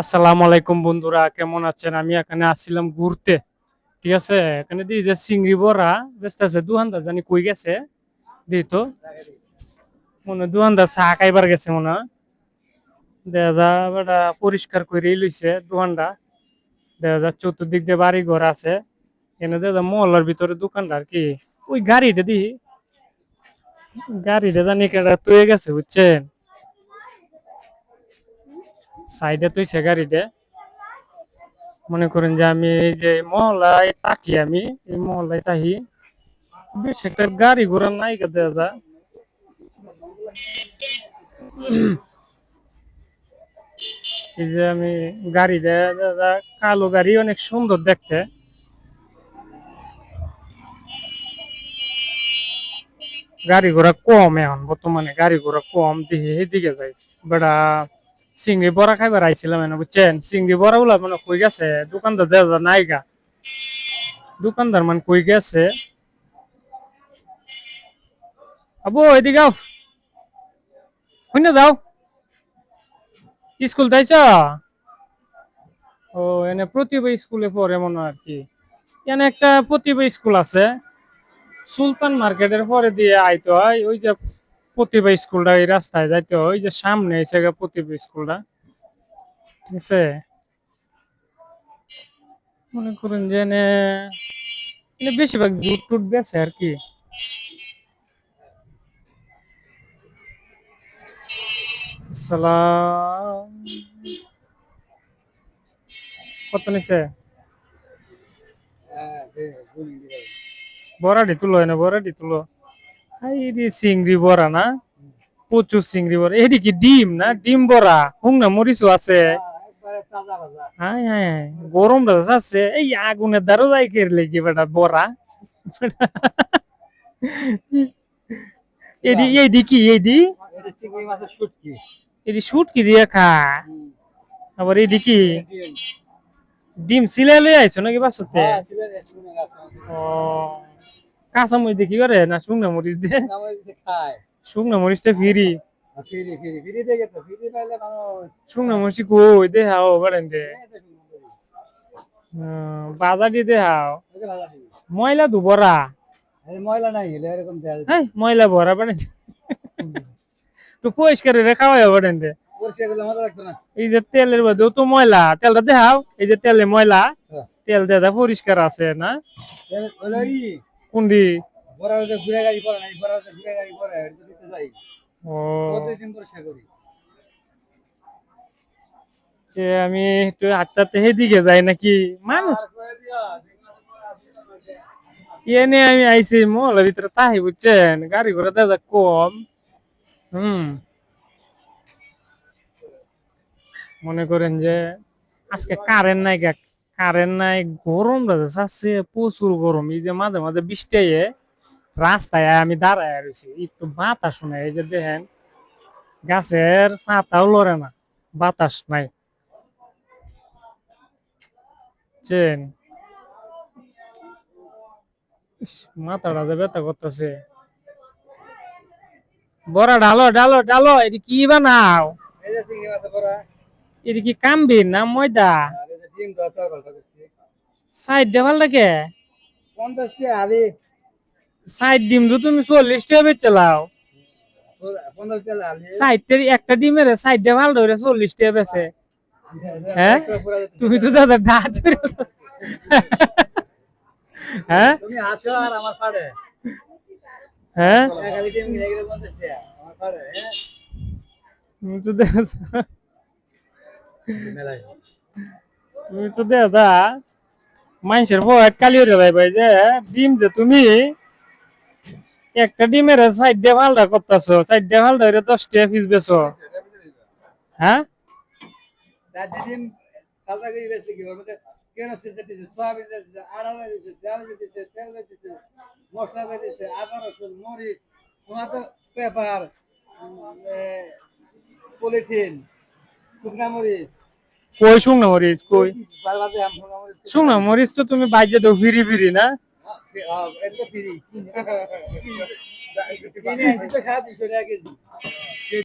আসসালামু আলাইকুম বন্ধুরা, কেমন আছেন? আমি এখানে আসছিলাম ঘুরতে। ঠিক আছে? এখানে দিই যে চিংড়ি বড়া, ব্যস্ত আছে দুহানদার জানি কই গেছে? দিই তো। মনে দুহানদার চা খাইবার গেছে মনে দেখা বেটা পরিষ্কার করে লইছে দোকানটা দেখা যা চতুর্দিক দিয়ে বাড়ি ঘর আছে। এনে দেখা যা মহল্লার ভিতরে দোকানটা আর কি। ওই গাড়িটা দি গাড়িটা জানি কেটা তুয়ে গেছে, বুঝছেন? সাইডে তুইছে গাড়িটা মনে করেন যে আমি এই যে মহল্লায় তাকি আমি, এই মহল্লায় তাহি বেশ একটা গাড়ি ঘোড়া নাই দেখা যা এই যে আমি গাড়ি দাদা কালো গাড়ি অনেক সুন্দর দেখতে। গাড়ি ঘোড়া কম এখন, বর্তমানে গাড়ি ঘোড়া কম দিকে এদিকে যাই। বেড়া চিংড়ি বড়া খাইবার আইছিলাম এনে, বুঝছেন? চিংড়ি বড়া গুলা মানে কই গেছে? দোকানদার দেখা নাই গা। দোকানদার মানে কই গেছে? আবু, এদিকে আও। শুনে যাও। স্কুল তাইছ ও, এনে প্রতিভা স্কুলে পড়ে মনে আর কি। এনে একটা প্রতিভা স্কুল আছে। সুলতান মার্কেটের পরে দিয়ে আইতে হয়। ওই যে প্রতিভা স্কুলটা এই রাস্তায় যাইতে হয়। ওই যে সামনে এসে গিয়ে প্রতিভা স্কুলটা। ঠিক আছে? মনে করেন যে বেশিরভাগ জুট টুট বেছে আর কি। সালাম কত নিছে? বড়াটি তুলো এনে বড়াটি তুলো। হাই রে চিংড়ি বড়া না? প্রচুর চিংড়ি বড়া। এটি কি ডিম না? ডিম বড়া? হুং না মরিচও আছে। হাই হাই গরম আছে এই আগুনের দ্বারও যাই কে লেগে বেটা বড়া? এডি এডি কি এডি এডি শুট কি দিয়ে খা। আবার এডি কি? ডিম সিলে লই আইছো নাকি বাসতে ও। কাঁচা মরিচ দিয়ে কি করে? না শুকনা মরিচ দিয়ে? শুকনা মরিচটা ফিরি। শুকনা মরিচ কই? দেখাও বাড়েন দে বাজার দিয়ে দেখাও। ময়লা দু বড়া ময়লা নাই এরকম হ্যাঁ ময়লা ভরা বাড়েন তো পরিষ্কার রেখা হয় বাড়েন দে এই যে তেলের মধ্যেও তো ময়লা। তেলটা দেখাও। এই যে তেলে ময়লা। হ্যাঁ। তেল দেদা পরিষ্কার আছে না? কোনদি বড় হচ্ছে ঘুরে গাড়ি পরে নাই বড় হচ্ছে ঘুরে গাড়ি এটা দিতে যাই। ও। করি যে আমি একটু হাতটাতে হেদিকে যাই নাকি? মানুষ। দিয়া এনে আমি আইছি মহলের ভিতরে তাহি বুঝছেন? গাড়ি ঘোড়া দাদা কম। হুম। মনে করেন যে আজকে কারেন্ট নাই কারেন্ট নাই, গরম চাচ্ছে প্রচুর গরম। এই যে মাঝে মাঝে বৃষ্টি রাস্তায় আমি দাঁড়ায় রয়েছি একটু বাতাস শুনে এই যে দেখেন, গাছের পাতাও লড়ে না, বাতাস নাই। চেন। মাথাটা যে ব্যথা করতেছে। বড়া ডালো ডালো ডালো এটি কি বানাও? এটি কি কামবিন না ময়দা? আর দশ চার ঘণ্টা করছি। সাইড দেওয়াল লাগে পঞ্চাশটি আদি সাইড ডিম তো তুমি চল্লিশ টাকা বেচে লাও। সাইডের একটা ডিমের সাইড দেওয়াল ধরে চল্লিশ টাকা বেচে। হ্যাঁ? তুমি তো দাদা ডাট হ্যাঁ? তুমি আসো আর আমার পাড়ে। হ্যাঁ? আমার পাড়ে তো তুমি তো দাদা মানুষের ভয় কালি হয়ে যায় ভাই যে, ডিম যে তুমি একটা ডিমের সাইড ভালটা করতেছো সাইড ভালটা হইলে দশ টাকা পিস বেছো হ্যাঁ? মশলা দিচ্ছে আদা, রসুন, মরিচ, টমাটো, পেপার পলিথিন, শুকনা মরিচ কই শুকনো মরিচ কই শুকনা মরিচ তো তুমি বাজে দাও ফিরি ফিরি না ফ্রি